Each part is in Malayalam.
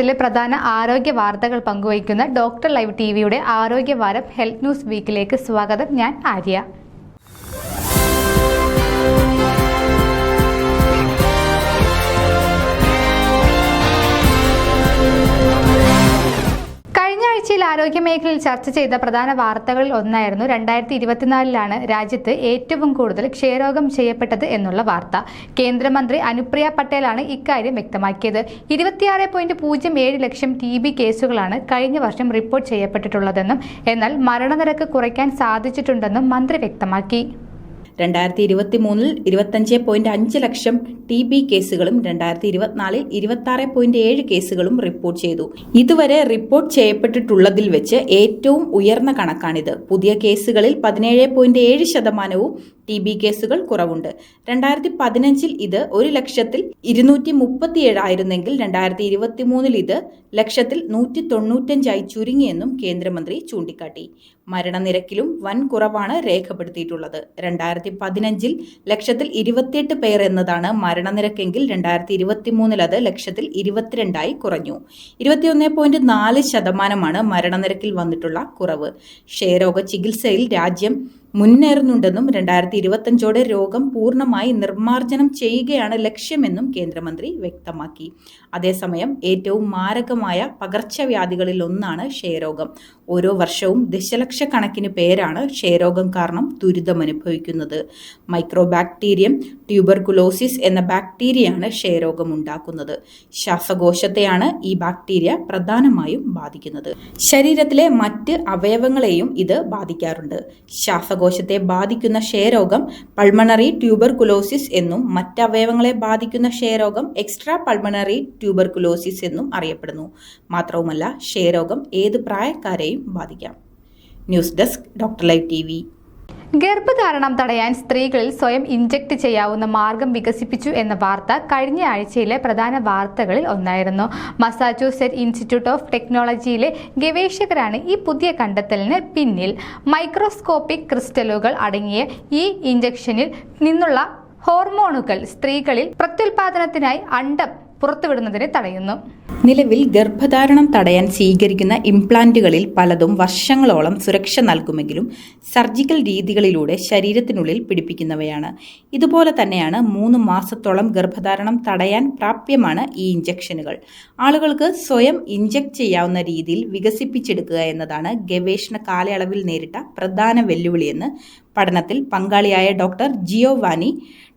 വാരത്തിലെ പ്രധാന ആരോഗ്യ വാർത്തകൾ പങ്കുവയ്ക്കുന്ന ഡോക്ടർ ലൈവ് ടി വിയുടെ ആരോഗ്യവാരം ഹെൽത്ത് ന്യൂസ് വീക്കിലേക്ക് സ്വാഗതം. ഞാൻ ആര്യ. കഴിഞ്ഞ ആരോഗ്യ ആരോഗ്യമേഖലയിൽ ചർച്ച ചെയ്ത പ്രധാന വാർത്തകളിൽ ഒന്നായിരുന്നു രണ്ടായിരത്തി ഇരുപത്തിനാലിലാണ് രാജ്യത്ത് ഏറ്റവും കൂടുതൽ ക്ഷയരോഗം ചെയ്യപ്പെട്ടത് എന്നുള്ള വാർത്ത. കേന്ദ്രമന്ത്രി അനുപ്രിയ പട്ടേലാണ് ഇക്കാര്യം വ്യക്തമാക്കിയത്. ഇരുപത്തിയാറ് പോയിന്റ് പൂജ്യം ഏഴ് ലക്ഷം ടി ബി കേസുകളാണ് കഴിഞ്ഞ വർഷം റിപ്പോർട്ട് ചെയ്യപ്പെട്ടിട്ടുള്ളതെന്നും എന്നാൽ മരണനിരക്ക് കുറയ്ക്കാൻ സാധിച്ചിട്ടുണ്ടെന്നും മന്ത്രി വ്യക്തമാക്കി. രണ്ടായിരത്തി ഇരുപത്തി മൂന്നിൽ ഇരുപത്തഞ്ച് പോയിന്റ് അഞ്ച് ലക്ഷം ടി ബി കേസുകളും രണ്ടായിരത്തി ഇരുപത്തിനാലിൽ ഇരുപത്തി പോയിന്റ് ഏഴ് കേസുകളും റിപ്പോർട്ട് ചെയ്തു. ഇതുവരെ റിപ്പോർട്ട് ചെയ്യപ്പെട്ടിട്ടുള്ളതിൽ വെച്ച് ഏറ്റവും ഉയർന്ന കണക്കാണിത്. പുതിയ കേസുകളിൽ പതിനേഴ് പോയിന്റ് ഏഴ് ശതമാനവും ടി ബി കേസുകൾ കുറവുണ്ട്. രണ്ടായിരത്തി പതിനഞ്ചിൽ ഇത് ഒരു ലക്ഷത്തിൽ ഇരുന്നൂറ്റി മുപ്പത്തിയേഴായിരുന്നെങ്കിൽ രണ്ടായിരത്തി ഇരുപത്തി മൂന്നിൽ ഇത് ലക്ഷത്തിൽ നൂറ്റി തൊണ്ണൂറ്റഞ്ചായി ചുരുങ്ങിയെന്നും കേന്ദ്രമന്ത്രി ചൂണ്ടിക്കാട്ടി. മരണനിരക്കിലും വൻ കുറവാണ് രേഖപ്പെടുത്തിയിട്ടുള്ളത്. രണ്ടായിരത്തി പതിനഞ്ചിൽ ലക്ഷത്തിൽ ഇരുപത്തിയെട്ട് പേർ എന്നതാണ് മരണനിരക്കെങ്കിൽ രണ്ടായിരത്തി ഇരുപത്തി മൂന്നിൽ അത് ലക്ഷത്തിൽ ഇരുപത്തിരണ്ടായി കുറഞ്ഞു. ഇരുപത്തിയൊന്ന് പോയിന്റ് നാല് ശതമാനമാണ് മരണനിരക്കിൽ വന്നിട്ടുള്ള കുറവ്. ക്ഷയരോഗ ചികിത്സയിൽ രാജ്യം മുന്നേറുന്നുണ്ടെന്നും രണ്ടായിരത്തി ഇരുപത്തഞ്ചോടെ രോഗം പൂർണമായി നിർമ്മാർജനം ചെയ്യുകയാണ് ലക്ഷ്യമെന്നും കേന്ദ്രമന്ത്രി വ്യക്തമാക്കി. അതേസമയം ഏറ്റവും മാരകമായ പകർച്ചവ്യാധികളിൽ ഒന്നാണ് ക്ഷയരോഗം. ഓരോ വർഷവും ദശലക്ഷക്കണക്കിന് പേരാണ് ക്ഷയരോഗം കാരണം ദുരിതമനുഭവിക്കുന്നത്. മൈക്രോബാക്ടീരിയം ട്യൂബർകുലോസിസ് എന്ന ബാക്ടീരിയയാണ് ക്ഷയരോഗം ഉണ്ടാക്കുന്നത് ശ്വാസകോശത്തെയാണ് ഈ ബാക്ടീരിയ പ്രധാനമായും ബാധിക്കുന്നത്. ശരീരത്തിലെ മറ്റ് അവയവങ്ങളെയും ഇത് ബാധിക്കാറുണ്ട്. ശ്വാസകോശത്തെ ബാധിക്കുന്ന ക്ഷയരോഗം പൾമണറി ട്യൂബർകുലോസിസ് എന്നും മറ്റവയവങ്ങളെ ബാധിക്കുന്ന ക്ഷയരോഗം എക്സ്ട്രാ പൾമണറി ട്യൂബർകുലോസിസ് എന്നും അറിയപ്പെടുന്നു. മാത്രവുമല്ല ക്ഷയരോഗം ഏത് പ്രായക്കാരെയും ബാധിക്കാം. News desk doctor live T ഗർഭധാരണം തടയാൻ സ്ത്രീകളിൽ സ്വയം ഇഞ്ചക്ട് ചെയ്യാവുന്ന മാർഗം വികസിപ്പിച്ചു എന്ന വാർത്ത കഴിഞ്ഞ ആഴ്ചയിലെ പ്രധാന വാർത്തകളിൽ ഒന്നായിരുന്നു. മസാച്യൂസെറ്റ് ഇൻസ്റ്റിറ്റ്യൂട്ട് ഓഫ് ടെക്നോളജിയിലെ ഗവേഷകരാണ് ഈ പുതിയ കണ്ടെത്തലിന് പിന്നിൽ. മൈക്രോസ്കോപ്പിക് ക്രിസ്റ്റലുകൾ അടങ്ങിയ ഈ ഇഞ്ചക്ഷനിൽ നിന്നുള്ള ഹോർമോണുകൾ സ്ത്രീകളിൽ പ്രത്യുൽപാദനത്തിനായി അണ്ടം പുറത്തുവിടുന്നതിനെ തടയുന്നു. നിലവിൽ ഗർഭധാരണം തടയാൻ സ്വീകരിക്കുന്ന ഇംപ്ലാന്റുകളിൽ പലതും വർഷങ്ങളോളം സുരക്ഷ നൽകുമെങ്കിലും സർജിക്കൽ രീതികളിലൂടെ ശരീരത്തിനുള്ളിൽ പിടിപ്പിക്കുന്നവയാണ്. ഇതുപോലെ തന്നെയാണ് മൂന്ന് മാസത്തോളം ഗർഭധാരണം തടയാൻ പ്രാപ്യമാണ് ഈ ഇഞ്ചക്ഷനുകൾ ആളുകൾക്ക് സ്വയം ഇഞ്ചക്ട് ചെയ്യാവുന്ന രീതിയിൽ വികസിപ്പിച്ചെടുക്കുക എന്നതാണ് ഗവേഷണ കാലയളവിൽ നേരിട്ട പ്രധാന വെല്ലുവിളിയെന്ന് പഠനത്തിൽ പങ്കാളിയായ ഡോക്ടർ ജിയോവാനി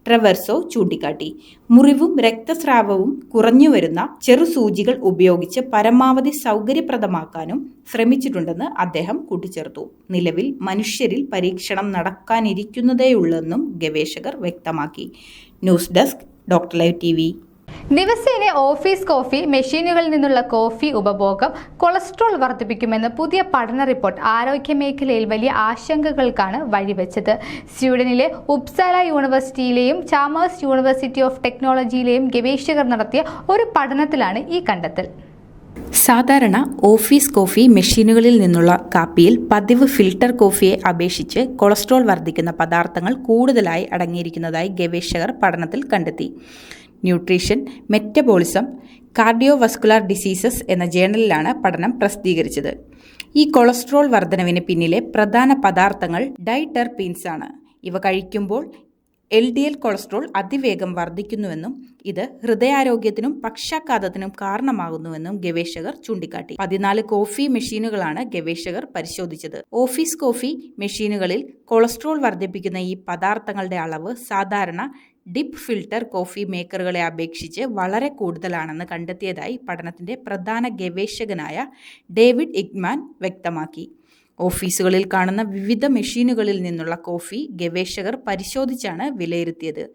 ട്രെവർസോ ചൂണ്ടിക്കാട്ടി. മുറിവും രക്തസ്രാവവും കുറഞ്ഞു വരുന്ന ചെറുസൂചികൾ ഉപയോഗിച്ച് പരമാവധി സൗകര്യപ്രദമാക്കാനും ശ്രമിച്ചിട്ടുണ്ടെന്ന് അദ്ദേഹം കൂട്ടിച്ചേർത്തു. നിലവിൽ മനുഷ്യരിൽ പരീക്ഷണം നടക്കാനിരിക്കുന്നതേയുള്ളെന്നും ഗവേഷകർ വ്യക്തമാക്കി. News desk doctor live T ദിവസേന ഓഫീസ് കോഫി മെഷീനുകളിൽ നിന്നുള്ള കോഫി ഉപഭോഗം കൊളസ്ട്രോൾ വർദ്ധിപ്പിക്കുമെന്ന് പുതിയ പഠന റിപ്പോർട്ട് ആരോഗ്യമേഖലയിൽ വലിയ ആശങ്കകൾക്കാണ് വഴിവെച്ചത്. സ്വീഡനിലെ ഉപ്സാല യൂണിവേഴ്സിറ്റിയിലെയും ചാമേഴ്സ് യൂണിവേഴ്സിറ്റി ഓഫ് ടെക്നോളജിയിലെയും ഗവേഷകർ നടത്തിയ ഒരു പഠനത്തിലാണ് ഈ കണ്ടെത്തൽ. സാധാരണ ഓഫീസ് കോഫി മെഷീനുകളിൽ നിന്നുള്ള കാപ്പിയിൽ പതിവ് ഫിൽട്ടർ കോഫിയെ അപേക്ഷിച്ച് കൊളസ്ട്രോൾ വർദ്ധിക്കുന്ന പദാർത്ഥങ്ങൾ കൂടുതലായി അടങ്ങിയിരിക്കുന്നതായി ഗവേഷകർ പഠനത്തിൽ കണ്ടെത്തി. ന്യൂട്രീഷൻ മെറ്റബോളിസം കാർഡിയോവസ്കുലാർ ഡിസീസസ് എന്ന ജേണലിലാണ് പഠനം പ്രസിദ്ധീകരിച്ചത്. ഈ കൊളസ്ട്രോൾ വർധനവിന് പിന്നിലെ പ്രധാന പദാർത്ഥങ്ങൾ ഡൈടെർപീൻസ് ആണ്. ഇവ കഴിക്കുമ്പോൾ എൽ ഡി എൽ കൊളസ്ട്രോൾ അതിവേഗം വർദ്ധിക്കുന്നുവെന്നും ഇത് ഹൃദയാരോഗ്യത്തിനും പക്ഷാഘാതത്തിനും കാരണമാകുന്നുവെന്നും ഗവേഷകർ ചൂണ്ടിക്കാട്ടി. പതിനാല് കോഫി മെഷീനുകളാണ് ഗവേഷകർ പരിശോധിച്ചത്. ഓഫീസ് കോഫി മെഷീനുകളിൽ കൊളസ്ട്രോൾ വർദ്ധിപ്പിക്കുന്ന ഈ പദാർത്ഥങ്ങളുടെ അളവ് സാധാരണ ഡിപ്പ് ഫിൽട്ടർ കോഫി മേക്കറുകളെ അപേക്ഷിച്ച് വളരെ കൂടുതലാണെന്ന് കണ്ടെത്തിയതായി പഠനത്തിന്റെ പ്രധാന ഗവേഷകനായ ഡേവിഡ് ഇഗ്മാൻ വ്യക്തമാക്കി. ഓഫീസുകളിൽ കാണുന്ന വിവിധ മെഷീനുകളിൽ നിന്നുള്ള കോഫി ഗവേഷകർ പരിശോധിച്ചാണ് വിലയിരുത്തിയത്.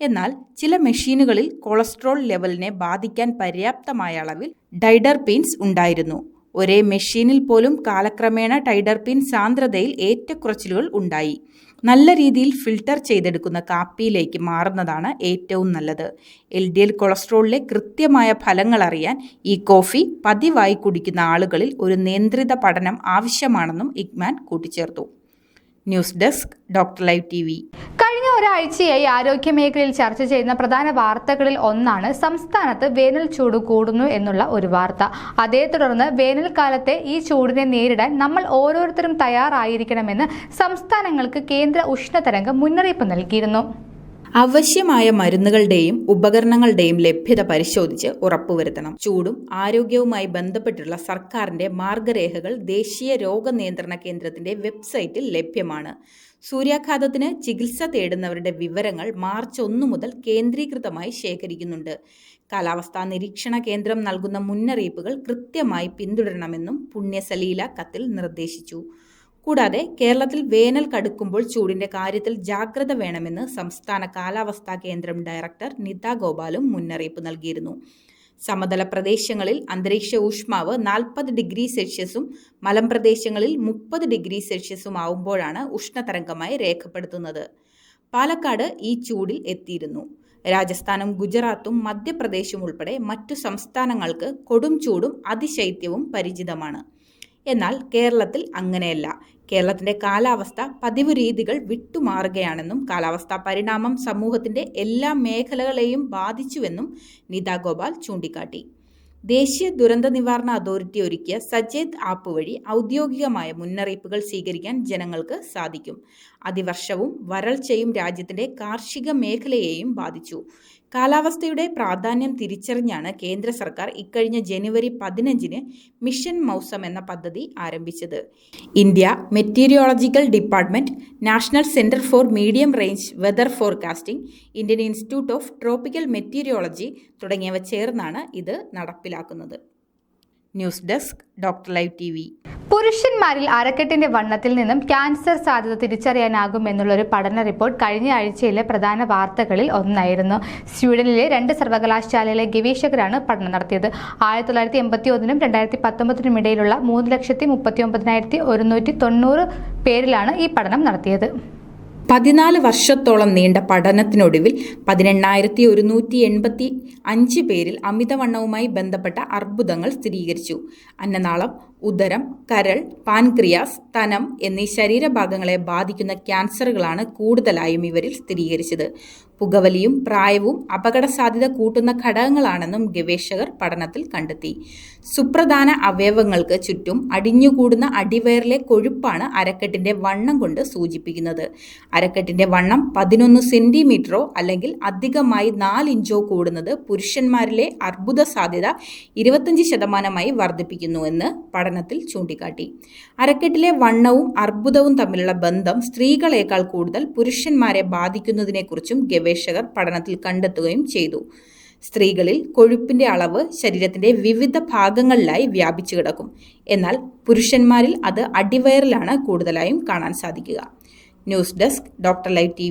എന്നാൽ ചില മെഷീനുകളിൽ കൊളസ്ട്രോൾ ലെവലിനെ ബാധിക്കാൻ പര്യാപ്തമായ അളവിൽ ഡൈഡർപീൻസ് ഉണ്ടായിരുന്നു. ഒരേ മെഷീനിൽ പോലും കാലക്രമേണ ടൈഡർപിൻ സാന്ദ്രതയിൽ ഏറ്റക്കുറച്ചിലുകൾ ഉണ്ടായി. നല്ല രീതിയിൽ ഫിൽട്ടർ ചെയ്തെടുക്കുന്ന കാപ്പിയിലേക്ക് മാറുന്നതാണ് ഏറ്റവും നല്ലത്. എൽ ഡി എൽ കൊളസ്ട്രോളിലെ കൃത്യമായ ഫലങ്ങൾ അറിയാൻ ഈ കോഫി പതിവായി കുടിക്കുന്ന ആളുകളിൽ ഒരു നിയന്ത്രിത പഠനം ആവശ്യമാണെന്നും ഇഗ്മാൻ കൂട്ടിച്ചേർത്തു. News desk doctor live T ഒരാഴ്ചയായി ആരോഗ്യ മേഖലയിൽ ചർച്ച ചെയ്യുന്ന പ്രധാന വാർത്തകളിൽ ഒന്നാണ് സംസ്ഥാനത്ത് വേനൽ ചൂട് കൂടുന്നു എന്നുള്ള ഒരു വാർത്ത. അതേ തുടർന്ന് വേനൽക്കാലത്തെ ഈ ചൂടിനെ നേരിടാൻ നമ്മൾ ഓരോരുത്തരും തയ്യാറായിരിക്കണമെന്ന് സംസ്ഥാനങ്ങൾക്ക് കേന്ദ്ര ഉഷ്ണതരംഗം മുന്നറിയിപ്പ് നൽകിയിരുന്നു. ആവശ്യമായ മരുന്നുകളുടെയും ഉപകരണങ്ങളുടെയും ലഭ്യത പരിശോധിച്ച് ഉറപ്പുവരുത്തണം. ചൂടും ആരോഗ്യവുമായി ബന്ധപ്പെട്ടുള്ള സർക്കാരിന്റെ മാർഗരേഖകൾ ദേശീയ രോഗനിയന്ത്രണ കേന്ദ്രത്തിന്റെ വെബ്സൈറ്റിൽ ലഭ്യമാണ്. സൂര്യാഘാതത്തിന് ചികിത്സ തേടുന്നവരുടെ വിവരങ്ങൾ മാർച്ച് ഒന്നു മുതൽ കേന്ദ്രീകൃതമായി ശേഖരിക്കുന്നുണ്ട്. കാലാവസ്ഥാ നിരീക്ഷണ കേന്ദ്രം നൽകുന്ന മുന്നറിയിപ്പുകൾ കൃത്യമായി പിന്തുടരണമെന്നും പുണ്യസലീല കത്തിൽ നിർദ്ദേശിച്ചു. കൂടാതെ കേരളത്തിൽ വേനൽ കടുക്കുമ്പോൾ ചൂടിന്റെ കാര്യത്തിൽ ജാഗ്രത വേണമെന്ന് സംസ്ഥാന കാലാവസ്ഥാ കേന്ദ്രം ഡയറക്ടർ നിത ഗോപാലും മുന്നറിയിപ്പ് നൽകിയിരുന്നു. സമതല പ്രദേശങ്ങളിൽ അന്തരീക്ഷ ഊഷ്മാവ് നാൽപ്പത് ഡിഗ്രി സെൽഷ്യസും മലമ്പ്രദേശങ്ങളിൽ മുപ്പത് ഡിഗ്രി സെൽഷ്യസും ആവുമ്പോഴാണ് ഉഷ്ണതരംഗമായി രേഖപ്പെടുത്തുന്നത്. പാലക്കാട് ഈ ചൂടിൽ എത്തിയിരുന്നു. രാജസ്ഥാനും ഗുജറാത്തും മധ്യപ്രദേശും ഉൾപ്പെടെ മറ്റു സംസ്ഥാനങ്ങൾക്ക് കൊടും ചൂടും അതിശൈത്യവും പരിചിതമാണ്. എന്നാൽ കേരളത്തിൽ അങ്ങനെയല്ല. കേരളത്തിന്റെ കാലാവസ്ഥ പതിവ് രീതികൾ വിട്ടുമാറുകയാണെന്നും കാലാവസ്ഥാ പരിണാമം സമൂഹത്തിന്റെ എല്ലാ മേഖലകളെയും ബാധിച്ചുവെന്നും നിത ഗോപാൽ ചൂണ്ടിക്കാട്ടി. ദേശീയ ദുരന്ത നിവാരണ അതോറിറ്റി ഒരുക്കിയ സജേത് ആപ്പ് വഴി ഔദ്യോഗികമായ മുന്നറിയിപ്പുകൾ സ്വീകരിക്കാൻ ജനങ്ങൾക്ക് സാധിക്കും. അതിവർഷവും വരൾച്ചയും രാജ്യത്തിന്റെ കാർഷിക മേഖലയെയും ബാധിച്ചു. കാലാവസ്ഥയുടെ പ്രാധാന്യം തിരിച്ചറിഞ്ഞാണ് കേന്ദ്ര സർക്കാർ ഇക്കഴിഞ്ഞ ജനുവരി പതിനഞ്ചിന് മിഷൻ മൗസം എന്ന പദ്ധതി ആരംഭിച്ചത്. India meteorological department national centre for medium range weather forecasting Indian institute of tropical meteorology തുടങ്ങിയവ ചേർന്നാണ് ഇത് നടപ്പിലാക്കുന്നത്. News desk doctor live T V. പുരുഷന്മാരിൽ അരക്കെട്ടിന്റെ വണ്ണത്തിൽ നിന്നും ക്യാൻസർ സാധ്യത തിരിച്ചറിയാനാകും എന്നുള്ളൊരു പഠന റിപ്പോർട്ട് കഴിഞ്ഞ ആഴ്ചയിലെ പ്രധാന വാർത്തകളിൽ ഒന്നായിരുന്നു. സ്വീഡനിലെ രണ്ട് സർവകലാശാലയിലെ ഗവേഷകരാണ് പഠനം നടത്തിയത്. ആയിരത്തി തൊള്ളായിരത്തി എൺപത്തി ഒന്നിനും രണ്ടായിരത്തി പത്തൊമ്പതിനും ഇടയിലുള്ള മൂന്ന് ലക്ഷത്തി മുപ്പത്തി ഒമ്പതിനായിരത്തി ഒരുന്നൂറ്റി തൊണ്ണൂറ് പേരിലാണ് ഈ പഠനം നടത്തിയത്. പതിനാല് വർഷത്തോളം നീണ്ട പഠനത്തിനൊടുവിൽ പതിനെണ്ണായിരത്തി ഒരുന്നൂറ്റി എൺപത്തി അഞ്ച് പേരിൽ അമിതവണ്ണവുമായി ബന്ധപ്പെട്ട അർബുദങ്ങൾ സ്ഥിരീകരിച്ചു. അന്നനാളം ഉദരം കരൾ പാൻക്രിയാസ് തനം എന്നീ ശരീരഭാഗങ്ങളെ ബാധിക്കുന്ന ക്യാൻസറുകളാണ് കൂടുതലായും ഇവരിൽ സ്ഥിരീകരിച്ചത്. പുകവലിയും പ്രായവും അപകട സാധ്യത കൂട്ടുന്ന ഘടകങ്ങളാണെന്നും ഗവേഷകർ പഠനത്തിൽ കണ്ടെത്തി. സുപ്രധാന അവയവങ്ങൾക്ക് ചുറ്റും അടിഞ്ഞുകൂടുന്ന അടിവയറിലെ കൊഴുപ്പാണ് അരക്കെട്ടിന്റെ വണ്ണം കൊണ്ട് സൂചിപ്പിക്കുന്നത്. അരക്കെട്ടിന്റെ വണ്ണം പതിനൊന്ന് സെന്റിമീറ്ററോ അല്ലെങ്കിൽ അധികമായി നാല് ഇഞ്ചോ കൂടുന്നത് പുരുഷന്മാരിലെ അർബുദ സാധ്യത ഇരുപത്തഞ്ച് ശതമാനമായി വർദ്ധിപ്പിക്കുന്നു എന്ന് പഠനത്തിൽ ചൂണ്ടിക്കാട്ടി. അരക്കെട്ടിലെ വണ്ണവും അർബുദവും തമ്മിലുള്ള ബന്ധം സ്ത്രീകളേക്കാൾ കൂടുതൽ പുരുഷന്മാരെ ബാധിക്കുന്നതിനെക്കുറിച്ചും ഗവേഷകർ പഠനത്തിൽ കണ്ടെത്തുകയും ചെയ്തു. സ്ത്രീകളിൽ കൊഴുപ്പിന്റെ അളവ് ശരീരത്തിന്റെ വിവിധ ഭാഗങ്ങളിലായി വ്യാപിച്ചു കിടക്കും. എന്നാൽ പുരുഷന്മാരിൽ അത് അടിവയറിലാണ് കൂടുതലായും കാണാൻ സാധിക്കുക. News desk doctor live T